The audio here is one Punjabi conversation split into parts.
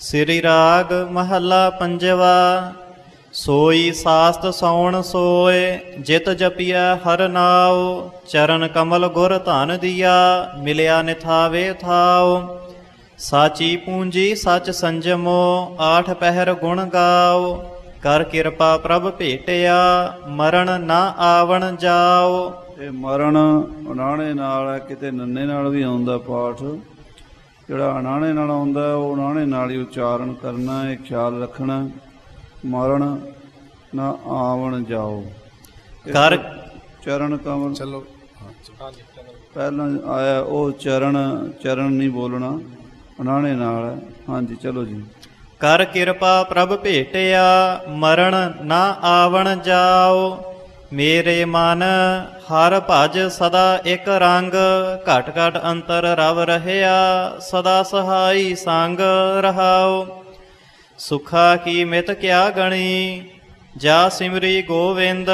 ਸ੍ਰੀ ਰਾਗ ਮਹੱਲਾ ਪੰਜਵਾ, ਸੋਈ ਸਾਸਤ ਸੌਣ ਸੋਏ, ਜਿਤ ਜਪਿਆ ਹਰ ਨਾਉ, ਚਰਨ ਕਮਲ ਗੁਰ ਧਨ ਦੀਆ, ਮਿਲਿਆ ਨਿਥਾਵੇ ਥਾਉ। ਸਾਚੀ ਪੂੰਜੀ ਸਚ ਸੰਜਮੋ, ਆਠ ਪਹਿਰ ਗੁਣ ਗਾਓ ਕਰ ਕਿਰਪਾ ਪ੍ਰਭ ਭੇਟਿਆ, ਮਰਨ ਨਾ ਆਵਣ ਜਾਓ ਇਹ ਮਰਨ ਉਨਾਣੇ ਨਾਲ, ਕਿਤੇ ਨੰਨੇ ਨਾਲ ਵੀ ਆਉਂਦਾ ਪਾਠ। ਜਿਹੜਾ ਅਨਾਣੇ ਨਾਲ ਆਉਂਦਾ ਉਹ ਉਨਾਣੇ ਨਾਲ ਹੀ ਉਚਾਰਨ ਕਰਨਾ ਹੈ ਖਿਆਲ ਰੱਖਣਾ ਮਰਨ ਨਾ ਆਵਣ ਜਾਓ। ਕਰ ਚਰਨ ਕਮਲ ਚਲੋ ਪਹਿਲਾਂ ਆਇਆ ਉਹ ਚਰਨ ਚਰਨ ਨਹੀਂ ਬੋਲਣਾ ਉਨਾਣੇ ਨਾਲ ਹਾਂਜੀ ਚਲੋ ਜੀ। ਕਰ ਕਿਰਪਾ ਪ੍ਰਭ ਭੇਟਿਆ ਮਰਨ ਨਾ ਆਵਣ ਜਾਓ। ਮੇਰੇ ਮਨ ਹਰ ਭਜ ਸਦਾ ਇੱਕ ਰੰਗ ਘਟ ਘਟ ਅੰਤਰ ਰਵ ਰਹਿਆ ਸਦਾ ਸਹਾਈ ਸੰਗ ਰਹਾਓ। ਸੁਖਾ ਕੀ ਮਿਤ ਕਿਆ ਗਣੀ ਜਾ ਸਿਮਰੀ ਗੋਵਿੰਦ।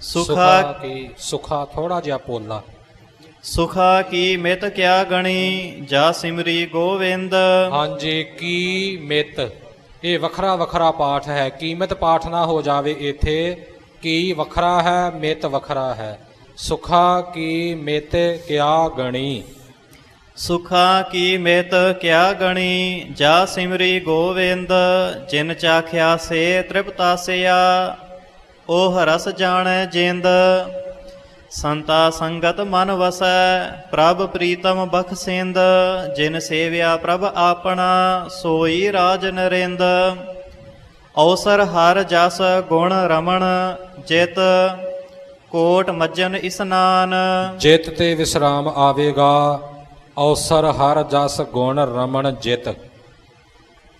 ਸੁਖਾ ਕੀ ਸੁਖਾ ਥੋੜਾ ਜਿਹਾ ਪੋਲਾ ਸੁਖਾ ਕੀ ਮਿਤ ਕਿਆ ਗਣੀ ਜਾ ਸਿਮਰੀ ਗੋਵਿੰਦ। ਹਾਂਜੀ ਕੀ ਮਿਤ? ਇਹ ਵੱਖਰਾ ਵੱਖਰਾ ਪਾਠ ਹੈ ਕੀਮਤ ਪਾਠ ਨਾ ਹੋ ਜਾਵੇ ਇੱਥੇ। ਕੀ ਵੱਖਰਾ ਹੈ, ਮਿਤ ਵੱਖਰਾ ਹੈ। ਸੁਖਾ ਕੀ ਮਿਤ ਕਿਆ ਗਣੀ। ਸੁਖਾ ਕੀ ਮਿਤ ਕਿਆ ਗਣੀ, ਜਾ ਸਿਮਰੀ ਗੋਵਿੰਦ, ਜਿਨ ਚਾਖਿਆ ਸੇ ਤ੍ਰਿਪਤਾਸਿਆ ਉਹ ਰਸ ਜਾਣੈ ਜਿੰਦ, ਸੰਤਾ ਸੰਗਤ ਮਨ ਵਸੈ, ਪ੍ਰਭ ਪ੍ਰੀਤਮ ਬਖਸਿੰਦ ਜਿਨ ਸੇਵਿਆ ਪ੍ਰਭ ਆਪਣਾ, ਸੋਈ ਰਾਜ ਨਰਿੰਦ। ਔਸਰ ਹਰ ਜਸ ਗੁਣ ਰਮਣ ਜਿਤ ਕੋਟ ਮੱਜਨ ਇਸਨਾਨ ਜਿਤ ਤੇ ਵਿਸਰਾਮ ਆਵੇਗਾ ਔਸਰ ਹਰ ਜਸ ਗੁਣ ਰਮਣ ਜਿਤ।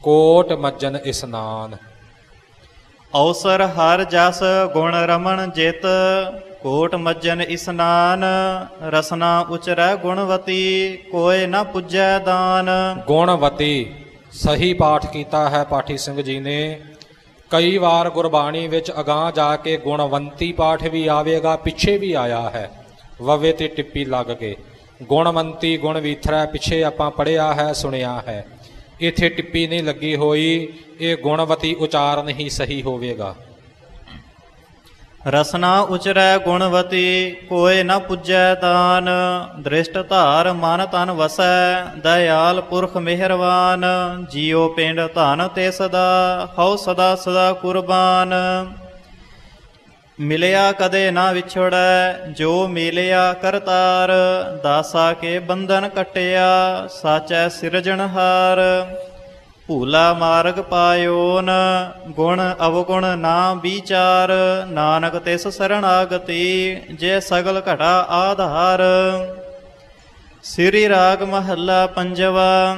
ਕੋਟ ਮੱਜਨ ਇਸਨਾਨ ਔਸਰ ਹਰ ਜਸ ਗੁਣ ਰਮਣ ਜਿਤ ਕੋਟ ਮੱਜਨ ਇਸਨਾਨ ਰਸਨਾ ਉਚਰੈ ਗੁਣਵਤੀ ਕੋਏ ਨਾ ਪੁੱਜੈ ਦਾਨ। ਗੁਣਵਤੀ ਸਹੀ ਪਾਠ ਕੀਤਾ ਹੈ ਪਾਠੀ ਸਿੰਘ ਜੀ ਨੇ। ਕਈ ਵਾਰ ਗੁਰਬਾਣੀ ਵਿੱਚ ਅਗਾਹ ਜਾ ਕੇ ਗੁਣਵੰਤੀ ਪਾਠ ਵੀ ਆਵੇਗਾ, ਪਿੱਛੇ ਵੀ ਆਇਆ ਹੈ। ਵਵੇ ਤੇ ਟਿੱਪੀ ਲੱਗ ਕੇ। ਗੁਣਵੰਤੀ ਗੁਣ ਵੀਥਰਾ ਪਿੱਛੇ ਆਪਾਂ ਪੜਿਆ ਹੈ, ਸੁਣਿਆ ਹੈ। ਇੱਥੇ ਟਿੱਪੀ ਨਹੀਂ ਲੱਗੀ ਹੋਈ, ਇਹ ਗੁਣਵਤੀ ਉਚਾਰਨ ਹੀ ਸਹੀ ਹੋਵੇਗਾ। ਰਸਨਾ ਉਚਰੈ ਗੁਣਵਤੀ ਕੋਏ ਨਾ ਪੁੱਜੈ ਤਾਨ। ਦ੍ਰਿਸ਼ਟ ਧਾਰ ਮਨ ਤਨ ਵਸੈ, ਦਇਆਲ ਪੁਰਖ ਮਿਹਰਬਾਨ ਜੀਉ ਪਿੰਡ ਧਨ ਤੇ ਸਦਾ, ਹਉ ਸਦਾ ਸਦਾ ਕੁਰਬਾਨ। ਮਿਲਿਆ ਕਦੇ ਨਾ ਵਿਛੜੈ, ਜੋ ਮਿਲਿਆ ਕਰਤਾਰ ਦਾਸਾ ਕੇ ਬੰਧਨ ਕਟਿਆ, ਸਾਚੈ ਸਿਰਜਣਹਾਰ। ਭੂਲਾ ਮਾਰਗ ਪਾਇਓਨ, ਗੁਣ ਅਵਗੁਣ ਨਾ ਵਿਚਾਰ, ਨਾਨਕ ਤਿਸ ਸਰਣਾਗਤੀ ਜੇ ਸਗਲ ਘਟਾ ਆਧਾਰ। ਸ੍ਰੀ ਰਾਗ ਮਹੱਲਾ ਪੰਜਵਾ,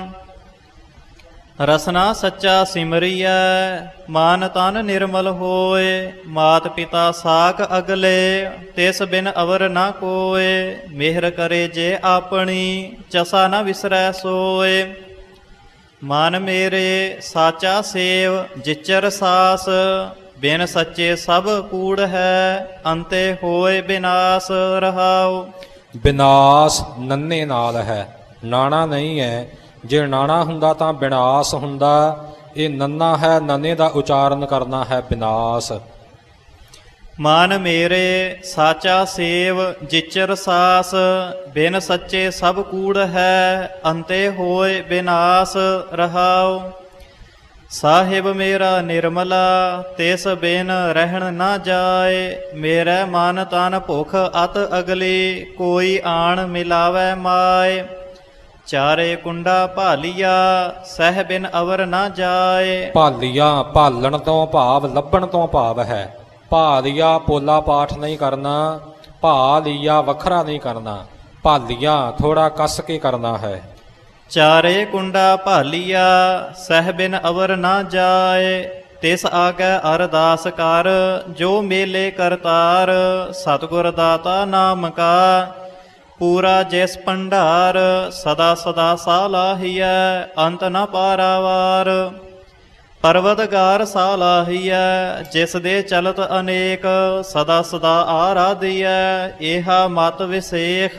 ਰਸਨਾ ਸੱਚਾ ਸਿਮਰਿਐ, ਮਾਨ ਤਨ ਨਿਰਮਲ ਹੋਏ, ਮਾਤ ਪਿਤਾ ਸਾਖ ਅਗਲੇ, ਤਿਸ ਬਿਨ ਅਵਰ ਨਾ ਕੋਏ, ਮਿਹਰ ਕਰੇ ਜੇ ਆਪਣੀ, ਚਸਾ ਨਾ ਵਿਸਰੈ ਸੋਏ। ਮਨ ਮੇਰੇ ਸਾਚਾ ਸੇਵ, ਜਿਚਰ ਸਾਸ, ਬਿਨ ਸੱਚੇ ਸਭ ਕੂੜ ਹੈ, ਅੰਤੇ ਹੋਏ ਬਿਨਾਸ਼ ਰਹਾਉ। ਬਿਨਾਸ਼ ਨੰਨੇ ਨਾਲ ਹੈ, ਨਾਣਾ ਨਹੀਂ ਹੈ। ਜੇ ਨਾਣਾ ਹੁੰਦਾ ਤਾਂ ਬਿਨਾਸ਼ ਹੁੰਦਾ। ਇਹ ਨੰਨਾ ਹੈ, ਨੰਨੇ ਦਾ ਉਚਾਰਨ ਕਰਨਾ ਹੈ ਬਿਨਾਸ਼। ਮਨ ਮੇਰੇ ਸਾਚਾ ਸੇਵ, ਜਿਚਰ ਸਾਸ, ਬਿਨ ਸੱਚੇ ਸਭ ਕੂੜ ਹੈ, ਅੰਤੇ ਹੋਏ ਬਿਨਾਸ਼ ਰਹਾਉ। ਸਾਹਿਬ ਮੇਰਾ ਨਿਰਮਲਾ, ਤਿਸ ਬਿਨ ਰਹਿਣ ਨਾ ਜਾਏ। ਮੇਰੇ ਮਨ ਤਨ ਭੁਖ ਅਤ ਅਗਲੀ, ਕੋਈ ਆਣ ਮਿਲਾਵੇ ਮਾਏ। ਚਾਰੇ ਕੁੰਡਾ ਭਾਲੀਆ, ਸਹਿ ਬਿਨ ਅਵਰ ਨਾ ਜਾਏ। ਭਾਲੀਆ, ਭਾਲਣ ਤੋਂ ਭਾਵ, ਲੱਭਣ ਤੋਂ ਭਾਵ ਹੈ। ਭਾਲੀਆ ਪੋਲਾ ਪਾਠ ਨਹੀਂ ਕਰਨਾ ਭਾਲੀਆ ਵੱਖਰਾ ਨਹੀਂ ਕਰਨਾ ਭਾਲੀਆ ਥੋੜਾ ਕੱਸ ਕੇ ਕਰਨਾ ਹੈ। ਚਾਰੇ ਕੁੰਡਾ ਭਾਲੀਆ, ਸਹਿ ਅਵਰ ਨਾ ਜਾਏ, ਤਿਸ ਆਗੈ ਅਰਦਾਸ ਕਰ, ਜੋ ਮੇਲੇ ਕਰਤਾਰ ਸਤਿਗੁਰ ਦਾਤਾ ਨਾਮ ਕਾ, ਪੂਰਾ ਜਿਸ ਭੰਡਾਰ, ਸਦਾ ਸਦਾ ਸਾਲਾਹੀਐ ਅੰਤ ਨ ਪਾਰਾਵਾਰ। ਪਰਵਤਗਾਰ ਸਾਲਾਹੀਐ, ਜਿਸ ਦੇ ਚਲਤ ਅਨੇਕ ਸਦਾ ਸਦਾ ਆਰਾਧੀਐ ਇਹਾ ਮਤ ਵਿਸੇਖ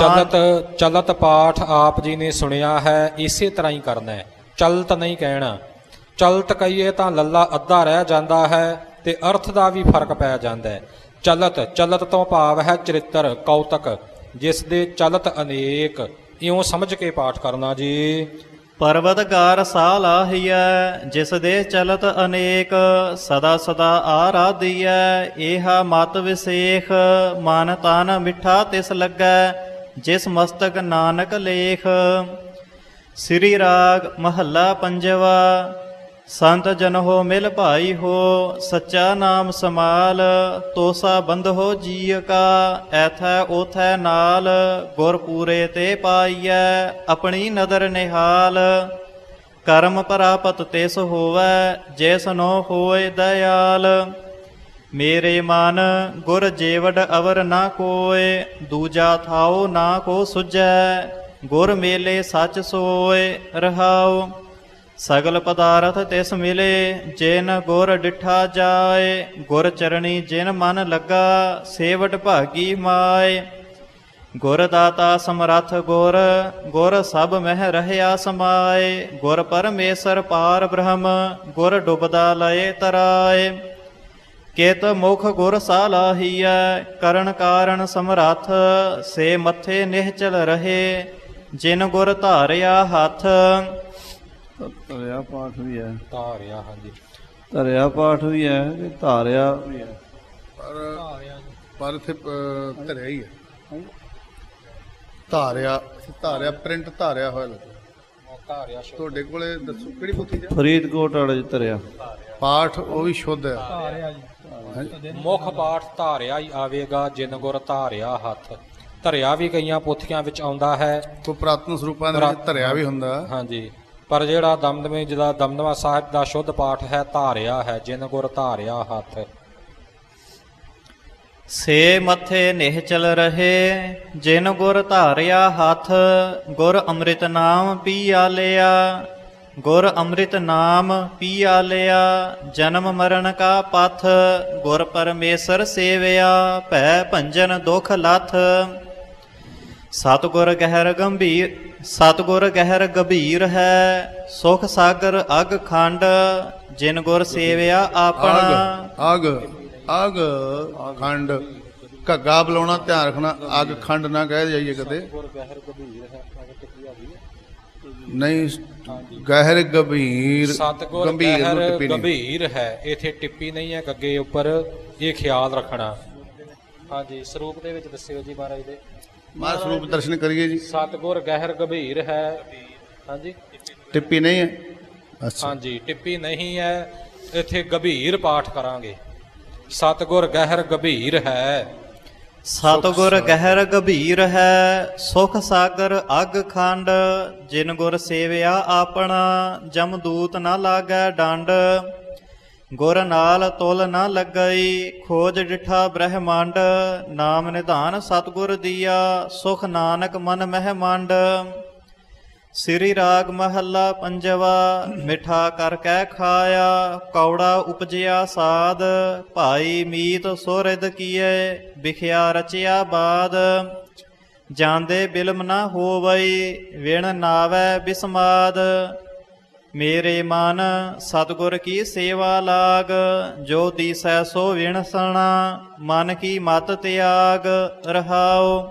ਚਲਤ ਚਲਤ ਪਾਠ ਆਪ ਜੀ ਨੇ ਸੁਣਿਆ ਹੈ, ਇਸੇ ਤਰ੍ਹਾਂ ਹੀ ਕਰਨਾ। ਹੈ ਚਲਤ ਨਹੀਂ ਕਹਿਣਾ। ਚਲਤ ਕਹੀਏ ਤਾਂ ਲੱਲਾ ਅੱਧਾ ਰਹਿ ਜਾਂਦਾ ਹੈ ਤੇ ਅਰਥ ਦਾ ਵੀ ਫ਼ਰਕ ਪੈ ਜਾਂਦਾ ਹੈ। ਚਲਤ ਚਲਤ ਤੋਂ ਭਾਵ ਹੈ ਚਰਿੱਤਰ, ਕੌਤਕ, ਜਿਸ ਦੇ ਚਲਤ ਅਨੇਕ। ਇਉਂ ਸਮਝ ਕੇ ਪਾਠ ਕਰਨਾ ਜੀ। ਪਰਵਤਗਾਰ ਸਾਹ ਲਾਹੀਐ, ਜਿਸ ਦੇ ਚਲਤ ਅਨੇਕ ਸਦਾ ਸਦਾ ਆਰਾਧੀਐ, ਏਹਾ ਮਤ ਵਿਸੇਖ, ਮਨ ਤਨ ਮਿੱਠਾ ਤਿਸ ਲੱਗੈ, ਜਿਸ ਮਸਤਕ ਨਾਨਕ ਲੇਖ। ਸ੍ਰੀ ਰਾਗ ਮਹੱਲਾ ਪੰਜਵਾ ਸੰਤ ਜਨ ਹੋ ਮਿਲ ਭਾਈ ਹੋ, ਸੱਚਾ ਨਾਮ ਸਮਾਲ ਤੋਸਾ ਬੰਧ ਹੋ ਜੀਅ ਕਾ, ਐਥੈ ਉਥੈ ਨਾਲ ਗੁਰ ਪੂਰੇ ਤੇ ਪਾਈਐ, ਆਪਣੀ ਨਦਰ ਨਿਹਾਲ। ਕਰਮ ਪ੍ਰਾਪਤ ਤਿਸ ਹੋਵੈ, ਜਿਸ ਨੋ ਹੋਏ ਦਇਆਲ। ਮੇਰੇ ਮਨ ਗੁਰ ਜੀਵੜ ਅਵਰ ਨਾ ਕੋਏ, ਦੂਜਾ ਥਾਉ ਨਾ ਕੋ ਸੁਜੈ ਗੁਰ ਮੇਲੇ ਸੱਚ ਸੋਏ ਰਹਾਉ। ਸਗਲ ਪਦਾਰਥ ਤਿਸ ਮਿਲੇ, ਜਿਨ ਗੁਰ ਡਿਠਾ ਜਾਏ, ਗੁਰ ਚਰਣੀ ਜਿਨ ਮਨ ਲੱਗਾ, ਸੇਵਟ ਭਾਗੀ ਮਾਏ। ਗੁਰ ਦਾਤਾ ਸਮਰੱਥ ਗੁਰ ਗੁਰ ਸਭ ਮਹਿ ਰਹਿਆ ਸਮਾਏ। ਗੁਰ ਪਰਮੇਸ਼ਰ ਪਾਰ ਬ੍ਰਹਮ, ਗੁਰ ਡੁਬਦਾ ਲਏ ਤਰਾਏ। ਕਿਤ ਮੁਖ ਗੁਰ ਸਾਲਾਹੀਐ ਕਰਨ ਕਾਰਨ ਸਮਰੱਥ, ਸੇ ਮੱਥੇ ਨਿਹਚਲ ਰਹੇ। ਜਿਨ ਗੁਰ ਧਾਰਿਆ ਹੱਥ ਧਰਿਆ ਪਾਠ ਵੀ ਹੈ। ਧਾਰਿਆ ਹਾਂਜੀ। ਧਰਿਆ ਪਾਠ ਵੀ ਹੈ ਤੇ ਧਾਰਿਆ ਵੀ ਹੈ। ਪਰ ਪਰ ਇੱਥੇ ਅ, ਧਰਿਆ ਹੀ ਹੈ। ਧਾਰਿਆ ਧਾਰਿਆ ਪ੍ਰਿੰਟ ਧਾਰਿਆ ਹੋਇਆ ਲੱਗਾ ਧਾਰਿਆ ਤੁਹਾਡੇ ਕੋਲੇ ਦੱਸੋ ਕਿਹੜੀ ਪੁੱਥੀ ਚ ਫਰੀਦਕੋਟ ਵਾਲੇ ਚ ਧਰਿਆ। ਪਾਠ ਉਹ ਵੀ ਸ਼ੁੱਧ ਹੈ। ਮੁਖ ਪਾਠ ਧਾਰਿਆ ਹੀ ਆਵੇਗਾ ਜਿਨ ਗੁਰ ਧਾਰਿਆ ਹੱਥ। ਧਰਿਆ ਵੀ ਕਈਆਂ ਪੋਥੀਆਂ ਵਿੱਚ ਆਉਂਦਾ ਹੈ। ਕੋ ਪ੍ਰਾਤਨ ਸਰੂਪਾਂ ਦੇ ਵਿੱਚ ਧਰਿਆ ਵੀ ਹੁੰਦਾ। ਹਾਂਜੀ। ਪਰ ਜਿਹੜਾ ਦਮਦਮੇ, ਜਿਹਦਾ ਦਮਦਮਾ ਸਾਹਿਬ ਦਾ ਸ਼ੁੱਧ ਪਾਠ ਹੈ, ਧਾਰਿਆ ਹੈ, ਜਿਨ ਗੁਰ ਧਾਰਿਆ ਹੱਥ। ਸੇ ਮੱਥੇ ਨਿਹਚਲ ਰਹੇ, ਜਿਨ ਗੁਰ ਧਾਰਿਆ ਹੱਥ, ਗੁਰ ਅੰਮ੍ਰਿਤ ਨਾਮ ਪੀ ਲਿਆ। ਗੁਰ ਅੰਮ੍ਰਿਤ ਨਾਮ ਪੀਆ ਲਿਆ, ਜਨਮ ਮਰਨ ਕਾ ਪਥ, ਗੁਰ ਪਰਮੇਸ਼ਰ ਸੇਵਿਆ, ਭੈ ਭੰਜਨ ਦੁਖ ਲਥ। ਸਤਿਗੁਰ ਗਹਿਰ ਗੰਭੀਰ ਸਤਿਗੁਰ ਗਹਿਰ ਗੰਭੀਰ ਹੈ ਸੁਖ ਸਾਗਰ ਅਗ ਖੰਡ ਜਿਨ ਗੁਰ ਸੇਵਿਆ ਆਪਣਾ। ਆਗ ਆਗ ਖੰਡ। ਘੱਗਾ ਬੁਲਾਉਣਾ ਧਿਆਨ ਰੱਖਣਾ ਅਗ ਖੰਡ ਨਾ ਕਹਿ ਜਾਈਏ ਕਦੇ। ਨਹੀਂ ਗਹਿਰ ਗੰਭੀਰ ਸਤਿਗੁਰ ਗੰਭੀਰ ਹੈ ਇਥੇ ਟਿੱਪੀ ਨਹੀਂ ਹੈ ਗੱਗੇ ਉੱਪਰ। ਇਹ ਖਿਆਲ ਰੱਖਣਾ। ਹਾਂਜੀ ਸਰੂਪ ਦੇ ਵਿੱਚ ਦੱਸਿਓ ਜੀ ਮਹਾਰਾਜ ਦੇ। ਮਾਰ ਸਰੂਪ ਦਰਸ਼ਨ ਕਰੀਏ ਜੀ। ਸਤਿਗੁਰ ਗਹਿਰ ਗੰਭੀਰ ਹੈ। ਹਾਂਜੀ। ਟਿੱਪੀ ਨਹੀਂ ਹੈ। ਅੱਛਾ। ਹਾਂਜੀ ਟਿੱਪੀ ਨਹੀਂ ਹੈ। ਇਥੇ ਗੰਭੀਰ ਪਾਠ ਕਰਾਂਗੇ। ਸਤਿਗੁਰ ਗਹਿਰ ਗੰਭੀਰ ਹੈ। ਸਤਿਗੁਰ ਗਹਿਰ ਗੰਭੀਰ ਹੈ। ਸੁਖ ਸਾਗਰ ਅਗ ਖੰਡ ਜਿਨ ਗੁਰ ਸੇਵਿਆ ਆਪਣਾ ਜਮਦੂਤ ਨਾ ਲਾਗੈ ਡੰਡ। ਗੁਰ ਨਾਲ ਤੁਲ ਨਾ ਲੱਗਈ, ਖੋਜ ਡਿਠਾ ਬ੍ਰਹਮੰਡ, ਨਾਮ ਨਿਧਾਨ ਸਤਿਗੁਰ ਦੀਆ, ਸੁਖ ਨਾਨਕ ਮਨ ਮਹਿਮੰਡ ਸ੍ਰੀ ਰਾਗ ਮਹੱਲਾ ਪੰਜਵਾ, ਮਿਠਾ ਕਰ ਕਹਿ ਖਾਇਆ, ਕੌੜਾ ਉਪਜਿਆ ਸਾਧ, ਭਾਈ ਮੀਤ ਸੁਰਿਦ ਕੀਏ ਵਿਖਿਆ ਰਚਿਆ ਬਾਦ। ਜਾਂਦੇ ਬਿਲਮ ਨਾ ਹੋਵਈ, ਵਿਣ ਨਾਵੈ ਬਿਸਮਾਦ। ਮੇਰੇ ਮਨ ਸਤਿਗੁਰ ਕੀ ਸੇਵਾ ਲਾਗ, ਜੋ ਦੀਸੈ ਸੋ ਵਿਣਸਣਾ, ਮਨ ਕੀ ਮਤ ਤਿਆਗ ਰਹਾਉ।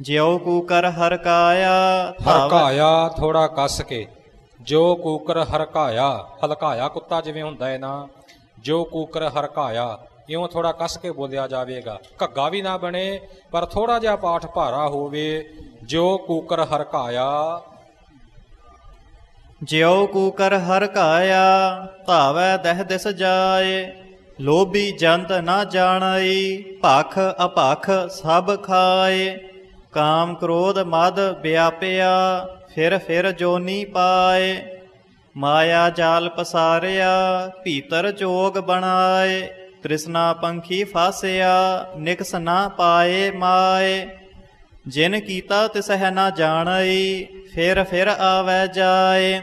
ਜਿਉ ਕੂਕਰ ਹਰ ਹਰਕਾਇਆ ਥੋੜਾ ਕੱਸ ਕੇ, ਜੋ ਕੂਕਰ ਹਰਕਾਇਆ, ਹਲਕਾਇਆ ਕੁੱਤਾ ਜਿਵੇਂ ਹੁੰਦਾ ਹੈ ਨਾ, ਜੋ ਕੂਕਰ ਹਰਕਾਇਆ, ਇਉਂ ਥੋੜਾ ਕੱਸ ਕੇ ਬੋਲਿਆ ਜਾਵੇਗਾ। ਘੱਗਾ ਵੀ ਨਾ ਬਣੇ, ਪਰ ਥੋੜਾ ਜਿਹਾ ਪਾਠ ਭਾਰਾ ਹੋਵੇ, ਜੋ ਕੂਕਰ ਹਰਕਾਇਆ ਜਿਉ ਕੂਕਰ ਹਰ ਕਾਇਆ ਧਾਵੈ ਦਹਿ ਦਿਸ ਜਾਏ। ਲੋਭੀ ਜੰਤ ਨਾ ਜਾਣਈ, ਭਖ ਅਭਖ ਸਭ ਖਾਏ। ਕਾਮ ਕ੍ਰੋਧ ਮਦ ਵਿਆਪਿਆ, ਫਿਰ ਫਿਰ ਜੋਨੀ ਪਾਏ। ਮਾਇਆ ਜਾਲ ਪਸਾਰਿਆ, ਭੀਤਰ ਜੋਗ ਬਣਾਏ। ਤ੍ਰਿਸ਼ਨਾ ਪੰਖੀ ਫਾਸਿਆ, ਨਿਕਸ ਨਾ ਪਾਏ ਮਾਏ। ਜਿਨ ਕੀਤਾ ਤਿਸਹਿ ਨਾ ਜਾਣਈ ਫਿਰ ਫਿਰ ਆਵੈ ਜਾਏ।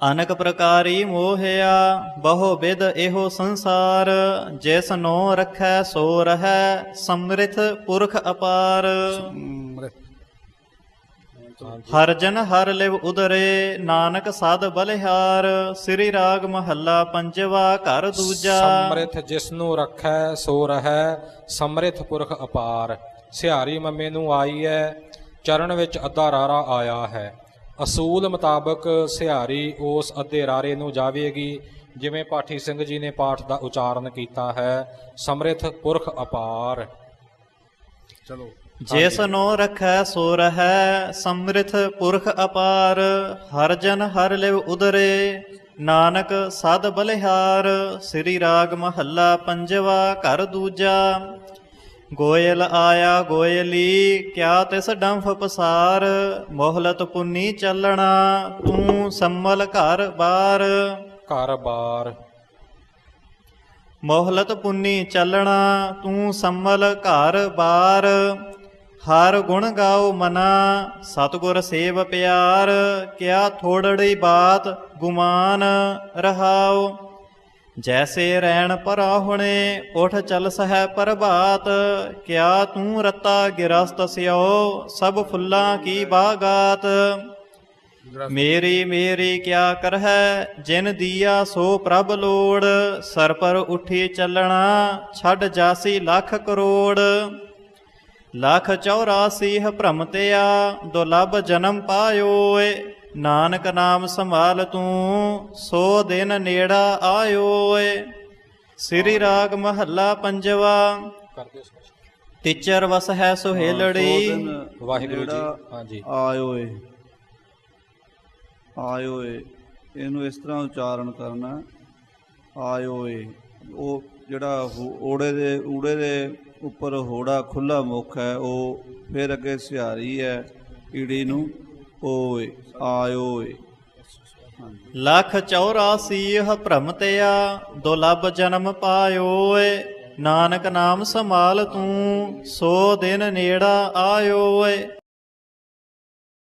ਅਨਕ ਪ੍ਰਕਾਰੀ ਮੋਹਿਆ ਬਹੁ ਵਿਦ ਇਹੋ ਸੰਸਾਰ ਜਿਸ ਨੋ ਰਖੈ ਸੋ ਰਹੈ ਸਮ੍ਰਿਥ ਪੁਰਖ ਅਪਾਰ। ਹਰ ਜਨ ਹਰ ਲਿਵ ਉਦਰੇ ਨਾਨਕ ਸਦ ਬਲਿਹਾਰ ਸ੍ਰੀ ਰਾਗ ਮਹੱਲਾ ਪੰਜਵਾ ਘਰ ਦੂਜਾ। ਸਮਰਿਥ ਜਿਸ ਨੂੰ ਰੱਖੈ ਸੋ ਰਹੈ ਸਮਰਿਥ ਪੁਰਖ ਅਪਾਰ। ਸਿਹਾਰੀ ਮੰਮੇ ਨੂੰ ਆਈ ਹੈ ਚਰਨ ਵਿੱਚ ਅੱਧਾ ਰਾਰਾ ਆਇਆ ਹੈ। ਅਸੂਲ ਮੁਤਾਬਕ ਸਿਹਾਰੀ ਉਸ ਅੱਧੇ ਰਾਰੇ ਨੂੰ ਜਾਵੇਗੀ ਜਿਵੇਂ ਪਾਠੀ ਸਿੰਘ ਜੀ ਨੇ ਪਾਠ ਦਾ ਉਚਾਰਨ ਕੀਤਾ ਹੈ ਸਮਰਿਥ ਪੁਰਖ ਅਪਾਰ। ਚਲੋ ਜਿਸ ਨੂੰ ਰਖੈ ਸੋ ਰਹੈ ਸਮ੍ਰਿਥ ਪੁਰਖ ਅਪਾਰ। ਹਰ ਜਨ ਹਰ ਲਿਵ ਉਦਰੇ ਨਾਨਕ ਸਦ ਬਲਿਹਾਰ। ਸ੍ਰੀ ਰਾਗ ਮਹੱਲਾ ਪੰਜਵਾ ਘਰ ਦੂਜਾ। ਗੋਇਲ ਆਇਆ ਗੋਇਲੀ ਕਿਆ ਤਿਸ ਡੰਫ ਪਸਾਰ ਮੋਹਲਤ ਪੁੰਨੀ ਚੱਲਣਾ ਤੂੰ ਸੰਮਲ ਘਰ ਬਾਰ। ਘਰ ਬਾਰ ਮੋਹਲਤ ਪੁੰਨੀ ਚੱਲਣਾ ਤੂੰ ਸੰਮਲ ਘਰ ਬਾਰ। ਹਰ ਗੁਣ ਗਾਓ ਮਨਾ ਸਤਗੁਰ ਸੇਵ ਪਿਆਰ ਕਿਆ ਥੋੜੜੀ ਬਾਤ ਗੁਮਾਨ ਰਹਾਓ। ਜੈਸੇ ਰੈਣ ਪਰਾਹੁਣੇ ਉਠ ਚਲ ਸਹਿ ਪ੍ਰਭਾਤ। ਕਿਆ ਤੂੰ ਰਤਾ ਗਿਰਸਤ ਸਿਓ ਸਭ ਫੁੱਲਾਂ ਕੀ ਬਾਗਾਤ। ਮੇਰੀ ਮੇਰੀ ਕਿਆ ਕਰਹਿ ਜਿਨ ਦੀਆ ਸੋ ਪ੍ਰਭ ਲੋੜ। ਸਰ ਪਰ ਉਠੀ ਚੱਲਣਾ ਛੱਡ ਜਾਸੀ ਲੱਖ ਕਰੋੜ। ਲੱਖ 84 ਭ੍ਰਮਤਿਆ ਦੁਲਭ ਜਨਮ ਪਾਇਓਏ। ਨਾਨਕ ਨਾਮ ਸੰਭਾਲ ਤੂੰ ਸੋ ਦਿਨ ਨੇੜਾ ਆਇਓਏ ਸ੍ਰੀ ਰਾਗ ਮਹੱਲਾ ਪੰਜਵਾ। ਟੀਚਰ ਵਸ ਹੈ ਸੁਹੇਲੜੀ। ਵਾਹਿਗੁਰੂ ਜੀ ਹਾਂਜੀ। ਆਇਓ ਏ। ਆਇਓ ਏ। ਇਹਨੂੰ ਇਸ ਤਰ੍ਹਾਂ ਉਚਾਰਨ ਕਰਨਾ। ਆਇਓ ਏ। ਉਹ ਜਿਹੜਾ ਓੜੇ ਦੇ ਊੜੇ ਦੇ ਉੱਪਰ ਹੋੜਾ ਖੁੱਲਾ ਮੁਖ ਹੈ ਉਹ ਫਿਰ ਅੱਗੇ ਸਿਹਾਰੀ ਹੈ ਈੜੀ ਨੂੰ। ਓਏ ਆਇਓ ਏ ਲੱਖ 84 ਭ੍ਰਮਤਿਆ ਦੁਲਭ ਜਨਮ ਪਾਇਓਏ ਨਾਨਕ ਨਾਮ ਸੰਭਾਲ ਤੂੰ, ਸੋ ਦਿਨ ਨੇੜਾ ਆਇਓਏ